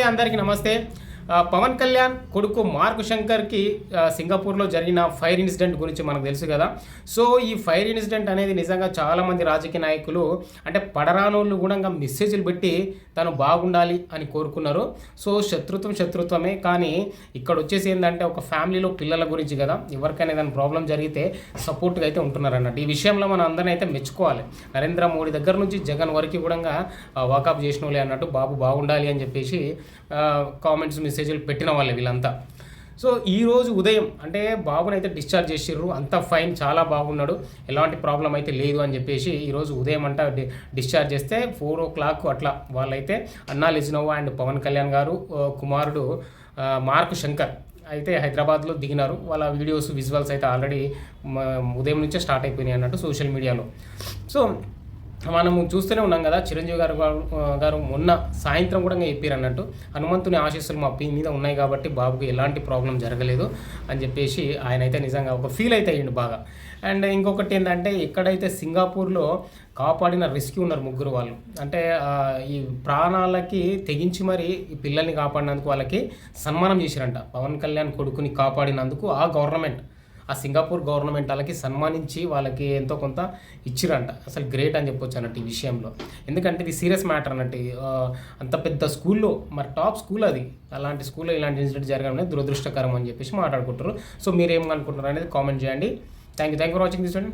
అండి అందరికీ నమస్తే. పవన్ కళ్యాణ్ కొడుకు మార్క్ శంకర్కి సింగపూర్లో జరిగిన ఫైర్ ఇన్సిడెంట్ గురించి మనకు తెలుసు కదా. సో ఈ ఫైర్ ఇన్సిడెంట్ అనేది నిజంగా చాలామంది రాజకీయ నాయకులు అంటే పడరానోళ్ళు కూడా మెసేజ్లు పెట్టి తను బాగుండాలి అని కోరుకున్నారు. సో శత్రుత్వం శత్రుత్వమే. కానీ ఇక్కడ వచ్చేసి ఏంటంటే ఒక ఫ్యామిలీలో పిల్లల గురించి కదా. ఎవరికైనా ఏదైనా ప్రాబ్లం జరిగితే సపోర్ట్గా అయితే ఉంటున్నారు అన్నట్టు ఈ విషయంలో మనం అందరిని అయితే మెచ్చుకోవాలి. నరేంద్ర మోడీ దగ్గర నుంచి జగన్ వరకు కూడా వాకప్ చేసిన వాళ్ళే అన్నట్టు బాబు బాగుండాలి అని చెప్పేసి కామెంట్స్ మెసేజ్లు పెట్టిన వాళ్ళే వీళ్ళంతా. సో ఈరోజు ఉదయం అంటే బాబుని అయితే డిశ్చార్జ్ చేసిర్రు. అంత ఫైన్ చాలా బాగున్నాడు. ఎలాంటి ప్రాబ్లం అయితే లేదు అని చెప్పేసి ఈరోజు ఉదయం అంట డిశ్చార్జ్ చేస్తే ఫోర్ ఓ క్లాక్ అట్లా వాళ్ళైతే అన్నా లిజినోవా అండ్ పవన్ కళ్యాణ్ గారు కుమారుడు మార్క్ శంకర్ అయితే హైదరాబాద్లో దిగినారు. వాళ్ళ వీడియోస్ విజువల్స్ అయితే ఆల్రెడీ ఉదయం నుంచే స్టార్ట్ అయిపోయినాయి అన్నట్టు సోషల్ మీడియాలో. సో మనము చూస్తూనే ఉన్నాం కదా చిరంజీవి గారు గారు- మొన్న సాయంత్రం కూడా చెప్పారు అన్నట్టు హనుమంతుని ఆశీస్సులు మా పీ మీద ఉన్నాయి కాబట్టి బాబుకి ఎలాంటి ప్రాబ్లం జరగలేదు అని చెప్పేసి ఆయన అయితే నిజంగా ఒక ఫీల్ అయితే అయ్యిండు బాగా. అండ్ ఇంకొకటి ఏంటంటే ఎక్కడైతే సింగపూర్లో కాపాడిన రెస్క్యూ ఉన్నారు ముగ్గురు వాళ్ళు అంటే ఈ ప్రాణాలకి తెగించి మరి ఈ పిల్లల్ని కాపాడినందుకు వాళ్ళకి సన్మానం చేశారంట. పవన్ కళ్యాణ్ కొడుకుని కాపాడినందుకు ఆ గవర్నమెంట్ ఆ సింగపూర్ గవర్నమెంట్ వాళ్ళకి సన్మానించి వాళ్ళకి ఎంతో కొంత ఇచ్చిరంట. అసలు గ్రేట్ అని చెప్పొచ్చు అన్నట్టు ఈ విషయంలో. ఎందుకంటే ఇది సీరియస్ మ్యాటర్ అన్నట్టు అంత పెద్ద స్కూల్లో మరి టాప్ స్కూల్ అది. అలాంటి స్కూల్లో ఇలాంటి ఇన్సిడెంట్ జరగడం అనేది దురదృష్టకరం అని చెప్పేసి మాట్లాడుకుంటారు సో మీరు ఏమనుకుంటున్నారు అనేది కామెంట్ చేయండి. Thank you thank for watching this అండి